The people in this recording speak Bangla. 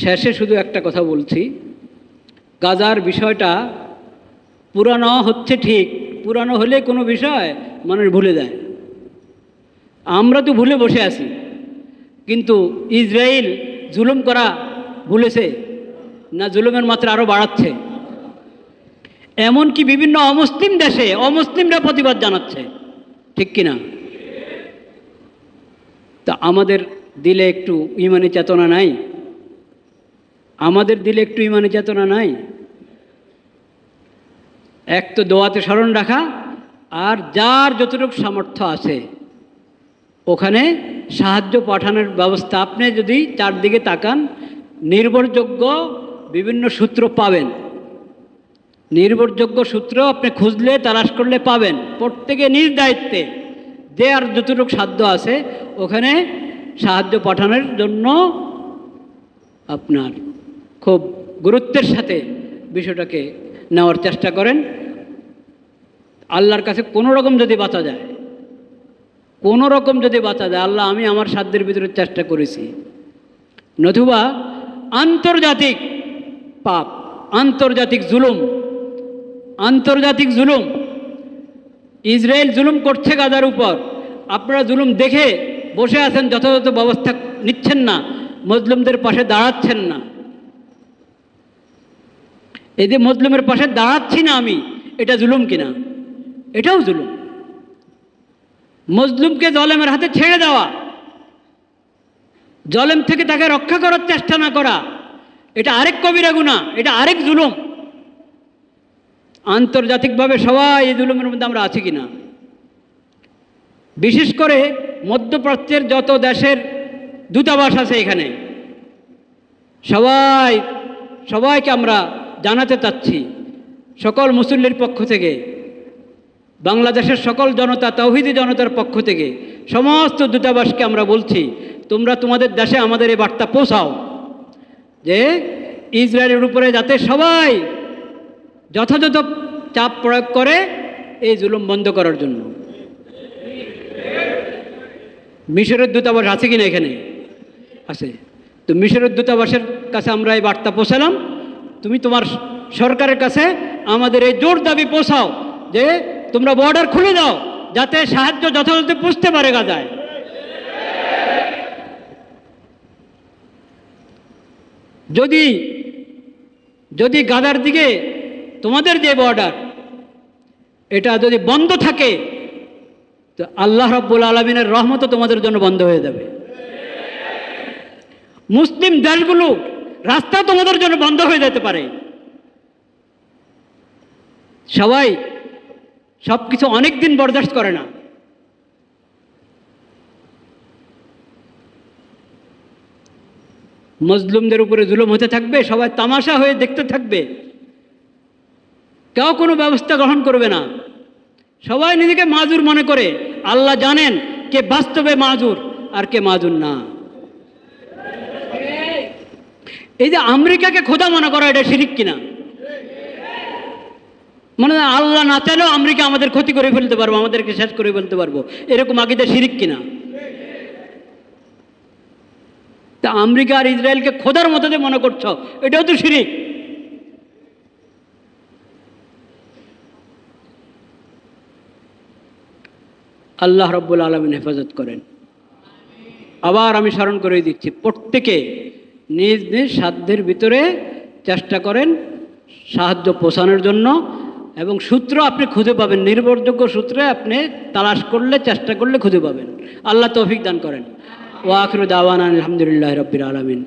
শেষে শুধু একটা কথা বলছি। গাজার বিষয়টা পুরানো হচ্ছে ঠিক, পুরানো হলে কোনো বিষয় মানুষ ভুলে যায়। আমরা তো ভুলে বসে আছি, কিন্তু ইসরায়েল জুলুম করা ভুলেছে না জুলুমের মাত্রা আরও বাড়াচ্ছে। এমনকি বিভিন্ন অমুসলিম দেশে অমুসলিমরা প্রতিবাদ জানাচ্ছে, ঠিক কিনা? তা আমাদের দিলে একটু ইমানি চেতনা নাই? আমাদের দিলে একটু ইমানি চেতনা নাই। এক তো দোয়াতে স্মরণ রাখা, আর যার যতটুকু সামর্থ্য আছে, ওখানে সাহায্য পাঠানোর ব্যবস্থা আপনি যদি চারদিকে তাকান, নির্ভরযোগ্য বিভিন্ন সূত্র পাবেন। নির্ভরযোগ্য সূত্র আপনি খুঁজলে, তালাশ করলে পাবেন। প্রত্যেকে নিজ দায়িত্বে যে আর যতটুকু সাধ্য আছে, ওখানে সাহায্য পাঠানোর জন্য আপনার খুব গুরুত্বের সাথে বিষয়টাকে নেওয়ার চেষ্টা করেন। আল্লাহর কাছে কোনো রকম যদি বাঁচা যায়, কোনো রকম যদি বাঁচা যায়, আল্লাহ, আমি আমার সাধ্যের ভিতরে চেষ্টা করেছি। নতুবা আন্তর্জাতিক পাপ, আন্তর্জাতিক জুলুম আন্তর্জাতিক জুলুম, ইসরায়েল জুলুম করছে গাজার উপর। আপনারা জুলুম দেখে বসে আছেন, যথাযথ ব্যবস্থা নিচ্ছেন না মজলুমদের পাশে দাঁড়াচ্ছেন না। এই যে মজলুমের পাশে দাঁড়াচ্ছি না আমি, এটা জুলুম কিনা? এটাও জুলুম। মজলুমকে জলেমের হাতে ছেড়ে দেওয়া, জলেম থেকে তাকে রক্ষা করার চেষ্টা না করা, এটা আরেক কবিরা গুণা এটা আরেক জুলুম। আন্তর্জাতিকভাবে সবাই এই জুলুমের মধ্যে আমরা আছি কিনা? বিশেষ করে মধ্যপ্রাচ্যের যত দেশের দূতাবাস আছে এখানে, সবাই, সবাইকে আমরা জানাতে চাচ্ছি, সকল মুসল্লির পক্ষ থেকে, বাংলাদেশের সকল জনতা, তৌহিদি জনতার পক্ষ থেকে, সমস্ত দূতাবাসকে আমরা বলছি, তোমরা তোমাদের দেশে আমাদের এই বার্তা পৌঁছাও, যে ইসরায়েলের উপরে যাতে সবাই যথাযথ চাপ প্রয়োগ করে এই জুলুম বন্ধ করার জন্য। মিশরের দূতাবাস আছে কিনা এখানে? আছে। তো মিশরের দূতাবাসের কাছে আমরা এই বার্তা পৌঁছালাম। তুমি তোমার সরকারের কাছে আমাদের এই জোর দাবি পৌঁছাও যে তোমরা বর্ডার খুলে দাও, যাতে সাহায্য যথাযথ পুষতে পারে গাজায়। যদি যদি গাদার দিকে তোমাদের যে বর্ডার এটা যদি বন্ধ থাকে, তো আল্লাহ রব্বুল আলমিনের রহমত তোমাদের জন্য বন্ধ হয়ে যাবে। মুসলিম দেশগুলো রাস্তা তোমাদের জন্য বন্ধ হয়ে যেতে পারে। সবাই সব কিছু অনেক দিন বরদাস্ত করে না। মজলুমদের উপরে জুলুম হতে থাকবে, সবাই তামাশা হয়ে দেখতে থাকবে। কেউ কোনো ব্যবস্থা গ্রহণ করবে না। সবাই নিজেকে মাজুর মনে করে। আল্লাহ জানেন কে বাস্তবে মাজুর আর কে মাজুর না। এই যে আমেরিকাকে খোদা মনে করা, এটা শিরিক কিনা? মানে আল্লাহ না চাইলেও আমেরিকা আমাদের ক্ষতি করে ফেলতে পারব, আমাদেরকে শেষ করে ফেলতে পারব। এরকম আকিদা শিরিক কিনা? তা আমেরিকা আর ইসরায়েলকে খোদার মতো যে মনে করছ, এটাও তো শিরিক। আল্লাহ রব্বুল আলমিন হেফাজত করেন। আবার আমি স্মরণ করে দিচ্ছি, প্রত্যেকে নিজ নিজ সাধ্যের ভিতরে চেষ্টা করেন সাহায্য পৌঁছানোর জন্য এবং সূত্র আপনি খুঁজে পাবেন, নির্ভরযোগ্য সূত্রে আপনি তালাশ করলে, চেষ্টা করলে খুঁজে পাবেন। আল্লাহ তৌফিক দান করেন। ও আখরুদ দাওয়ান আলহামদুলিল্লাহ রব্বির আলমিন।